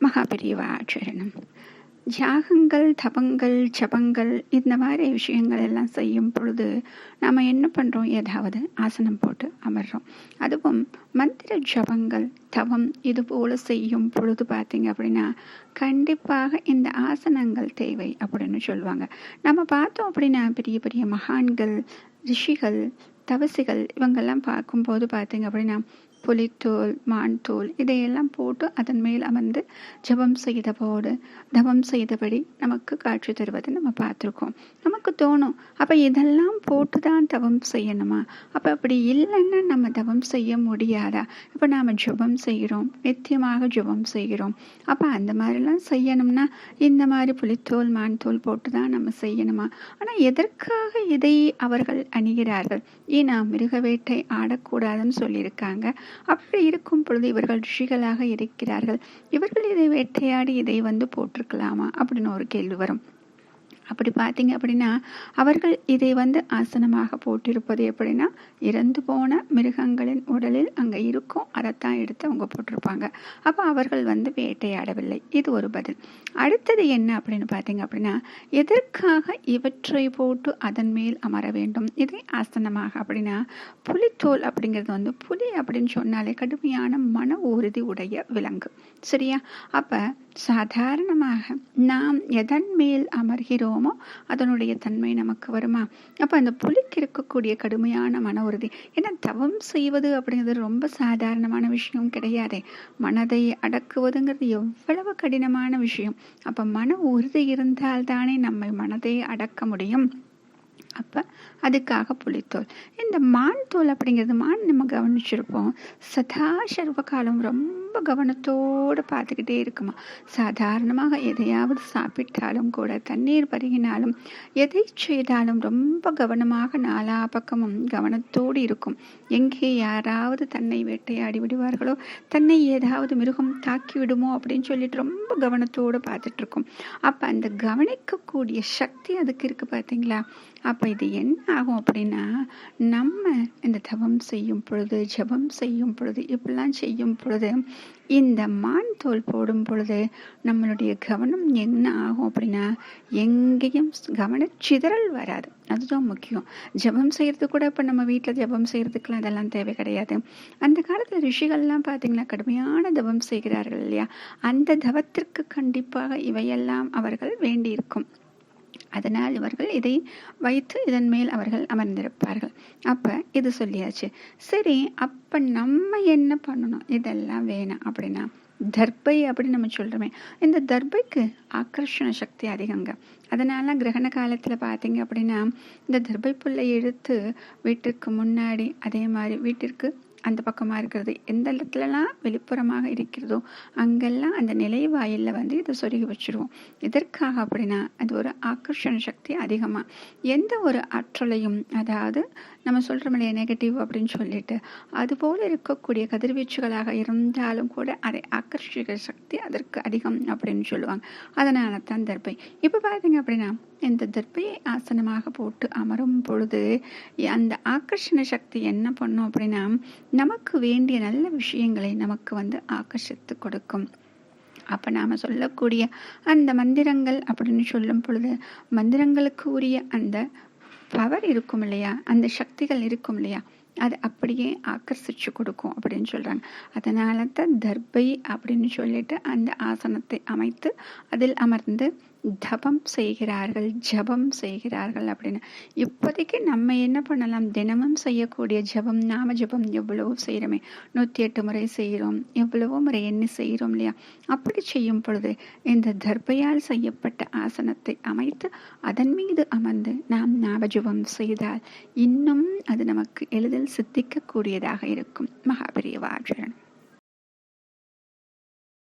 மகாபிரிவாச்சரணம். தியாகங்கள் தபங்கள் ஜபங்கள் இந்த மாதிரி விஷயங்கள் எல்லாம் செய்யும் பொழுது நாம் என்ன பண்ணுறோம் ஏதாவது ஆசனம் போட்டு அமர்றோம். அதுவும் மந்திர ஜபங்கள் தவம் இது போல் செய்யும் பொழுது பார்த்தீங்க அப்படின்னா கண்டிப்பாக இந்த ஆசனங்கள் தேவை அப்படின்னு சொல்லுவாங்க. நம்ம பார்த்தோம் அப்படின்னா பெரிய பெரிய மகான்கள் ரிஷிகள் தவசிகள் இவங்கெல்லாம் பார்க்கும்போது பார்த்தீங்க அப்படின்னா புலித்தோல் மான் தோல் இதையெல்லாம் போட்டு அதன் மேல் அமர்ந்து ஜபம் செய்தபோடு தபம் செய்தபடி நமக்கு காட்சி தருவதை நம்ம பார்த்துருக்கோம். நமக்கு தோணும் அப்போ இதெல்லாம் போட்டு தான் தவம் செய்யணுமா? அப்போ அப்படி இல்லைன்னா நம்ம தவம் செய்ய முடியாதா? இப்போ நாம் ஜபம் செய்கிறோம் நித்தியமாக ஜபம் செய்கிறோம். அப்போ அந்த மாதிரிலாம் செய்யணும்னா இந்த மாதிரி புலித்தோல் மான் தோல் போட்டு தான் நம்ம செய்யணுமா? ஆனால் எதற்காக இதை அவர்கள் அணிகிறார்கள்? ஏன்னா மிருக வேட்டை ஆடக்கூடாதுன்னு சொல்லியிருக்காங்க. அப்படி இருக்கும் பொழுது இவர்கள் ரிஷிகளாக இருக்கிறார்கள். இவர்கள் இதை வேட்டையாடி இதை வந்து போட்டிருக்கலாமா? அப்படின்னு ஒரு கேள்வி வரும். அப்படி பார்த்தீங்க அப்படின்னா அவர்கள் இதை வந்து ஆசனமாக போட்டிருப்பது எப்படின்னா இறந்து போன மிருகங்களின் உடலில் அங்கே இருக்கும் அதைத்தான் எடுத்து அவங்க போட்டிருப்பாங்க. அப்போ அவர்கள் வந்து வேட்டையாடவில்லை. இது ஒரு பதில். அடுத்தது என்ன அப்படின்னு பார்த்தீங்க அப்படின்னா எதற்காக இவற்றை போட்டு அதன் மேல் அமர வேண்டும்? இதை ஆசனமாக அப்படின்னா புலித்தோல் அப்படிங்கிறது வந்து புலி அப்படின்னு சொன்னாலே கடுமையான மன உறுதி உடைய விலங்கு. சரியா? அப்போ சாதாரணமாக நாம் எதன் மேல் அமர்கிறோம்? அதனுடைய தன்மை நமக்கு வருமா? அப்போ அந்த புலிக்கு இருக்கக்கூடிய கடுமையான மன உறுதி ஏன்னா தவம் செய்வது அப்படிங்கிறது ரொம்ப சாதாரணமான விஷயம் கிடையாது. மனதை அடக்குவதுங்கிறது எவ்வளவு கடினமான விஷயம். அப்போ மன உறுதி இருந்தால்தானே நம்மை மனதை அடக்க முடியும். அப்போ அதுக்காக புலித்தோல் இந்த மான் தோல் அப்படிங்கிறது மான் நம்ம கவனிச்சிருப்போம். சதா சர்வ காலம் ரொம்ப ரொம்ப கவனத்தோடு பார்த்துக்கிட்டே இருக்குமா? சாதாரணமாக எதையாவது சாப்பிட்டாலும் கூட தண்ணீர் பருகினாலும் எதை செய்தாலும் ரொம்ப கவனமாக நாலா பக்கமும் கவனத்தோடு இருக்கும். எங்கே யாராவது தன்னை வேட்டையாடி விடுவார்களோ தன்னை ஏதாவது மிருகம் தாக்கி விடுமோ அப்படின்னு சொல்லிட்டு ரொம்ப கவனத்தோடு பார்த்துட்டு இருக்கும். அப்போ அந்த கவனிக்கக்கூடிய சக்தி அதுக்கு இருக்கு பார்த்தீங்களா? அப்போ இது என்ன ஆகும் அப்படின்னா நம்ம இந்த தவம் செய்யும் பொழுது ஜபம் செய்யும் பொழுது இப்படிலாம் செய்யும் பொழுது இந்த மான் தோல் போடும் பொழுது நம்மளுடைய கவனம் என்ன ஆகும் அப்படின்னா எங்கேயும் கவனச்சிதறல் சிதறல் வராது. அதுதான் முக்கியம். ஜபம் செய்கிறது கூட இப்போ நம்ம வீட்டில் ஜபம் செய்கிறதுக்குலாம் அதெல்லாம் தேவை கிடையாது. அந்த காலத்தில் ரிஷிகள்லாம் பார்த்தீங்கன்னா கடுமையான தவம் செய்கிறார்கள் இல்லையா? அந்த தவத்திற்கு கண்டிப்பாக இவையெல்லாம் அவர்கள் வேண்டியிருக்கும். அதனால் இவர்கள் இதை வைத்து இதன் மேல் அவர்கள் அமர்ந்திருப்பார்கள். அப்போ இது சொல்லியாச்சு. சரி அப்போ நம்ம என்ன பண்ணணும்? இதெல்லாம் வேணாம் அப்படின்னா தர்பை அப்படின்னு நம்ம சொல்கிறோமே இந்த தர்பைக்கு ஆக்கர்ஷண சக்தி அதிகங்க. அதனால கிரகண காலத்தில் பார்த்தீங்க அப்படின்னா இந்த தர்பை புல்லை எடுத்து வீட்டிற்கு முன்னாடி அதே மாதிரி வீட்டிற்கு அந்த பக்கமாக இருக்கிறது. எந்த இடத்துலலாம் வெளிப்புறமாக இருக்கிறதோ அங்கெல்லாம் அந்த நிலை வாயிலில் வந்து இதை சொருகி வச்சுருவோம். எதற்காக அப்படின்னா அது ஒரு ஆக்கர்ஷண சக்தி அதிகமாக எந்த ஒரு ஆற்றலையும் அதாவது நம்ம சொல்கிறோம் இல்லையா நெகட்டிவ் அப்படின்னு சொல்லிட்டு அதுபோல் இருக்கக்கூடிய கதிர்வீச்சுகளாக இருந்தாலும் கூட அதை ஆக்கர்ஷிக்கிற சக்தி அதற்கு அதிகம் அப்படின்னு சொல்லுவாங்க. அதனால தான் தர்பை இப்போ பார்த்தீங்க அப்படின்னா இந்த தர்பையை ஆசனமாக போட்டு அமரும் பொழுது அந்த ஆக்கர்ஷண சக்தி என்ன பண்ணும் அப்படின்னா நமக்கு வேண்டிய நல்ல விஷயங்களை நமக்கு வந்து ஆக்கர்ஷித்து கொடுக்கும். அப்போ நாம் சொல்லக்கூடிய அந்த மந்திரங்கள் அப்படின்னு சொல்லும் பொழுது மந்திரங்களுக்கு உரிய அந்த பவர் இருக்கும் இல்லையா? அந்த சக்திகள் இருக்கும் இல்லையா? அது அப்படியே ஆக்கர்ஷிச்சு கொடுக்கும் அப்படின்னு சொல்கிறாங்க அதனால தான் தர்பை அப்படின்னு சொல்லிட்டு அந்த ஆசனத்தை அமைத்து அதில் அமர்ந்து தபம் செய்கிறார்கள் ஜபம் செய்கிறார்கள் அப்படின்னு. இப்போதைக்கு நம்ம என்ன பண்ணலாம்? தினமும் செய்யக்கூடிய ஜபம் நாம ஜபம் எவ்வளவோ செய்கிறோமே நூற்றி எட்டு முறை செய்கிறோம் எவ்வளவோ முறை என்ன செய்கிறோம் இல்லையா? அப்படி செய்யும் பொழுது இந்த தர்பையால் செய்யப்பட்ட ஆசனத்தை அமைத்து அதன் மீது அமர்ந்து நாம் ஞாபஜபம் செய்தால் இன்னும் அது நமக்கு எளிதில் சித்திக்கக்கூடியதாக இருக்கும். மகாபெரியவாச்சரன்